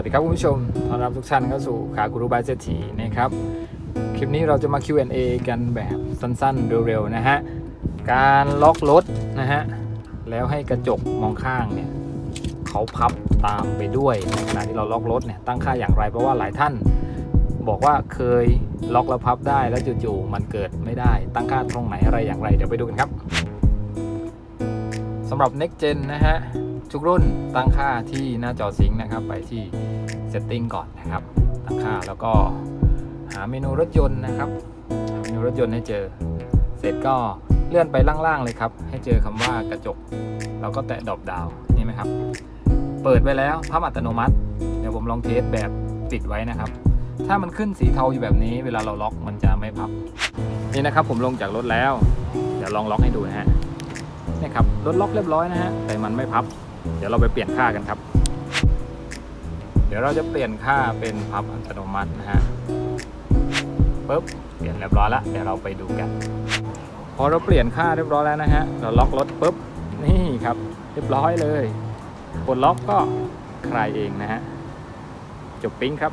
วัสดีครับคุณผู้ชมต้อนรับทุกท่านเข้าสู่ขากรุบายเศรษฐีนะครับ คลิปนี้เราจะมา Q&A กันแบบสั้นๆ เร็วๆ นะฮะ การล็อกรถนะฮะ แล้วให้กระจกมองข้างเนี่ยเขาพับตามไปด้วยในขณะที่เราล็อกรถเนี่ยตั้งค่าอย่างไรเพราะว่าหลายท่าน บอกว่าเคยล็อกแล้วพับได้แล้วจู่ๆมันเกิดไม่ได้ ตั้งค่าตรงไหนอะไรอย่างไรเดี๋ยวไปดูกันครับ สำหรับ next gen นะฮะทุกรุ่นตั้งค่าที่หน้าจอซิงค์นะครับ ไปที่ setting ก่อนนะครับ ตั้งค่าแล้วก็หาเมนูรถยนต์นะครับหาเมนูรถยนต์ให้เจอ เสร็จก็เลื่อนไปล่างๆเลยครับ ให้เจอคำว่ากระจก เราก็แตะดรอปดาวนี่ไหมครับ เปิดไปแล้วภาพอัตโนมัติ เดี๋ยวผมลองเทสแบบปิดไว้นะครับ ถ้ามันขึ้นสีเทาอยู่แบบนี้ เวลาเราล็อกมันจะไม่พับ นี่นะครับผมลงจากรถแล้ว เดี๋ยวลองล็อกให้ดูนะฮะ ครับรถล็อกเรียบร้อยนะฮะแต่มันไม่พับ เดี๋ยวเราไปเปลี่ยนค่ากันครับ เดี๋ยวเราจะเปลี่ยนค่าเป็นพับอัตโนมัตินะฮะปุ๊บเปลี่ยนเรียบร้อยแล้วเดี๋ยวเราไปดูกัน พอเราเปลี่ยนค่าเรียบร้อยแล้วนะฮะเราล็อกรถปุ๊บนี่ครับ เรียบร้อยเลยกดล็อกก็คลายเองนะฮะจบปิ้งครับ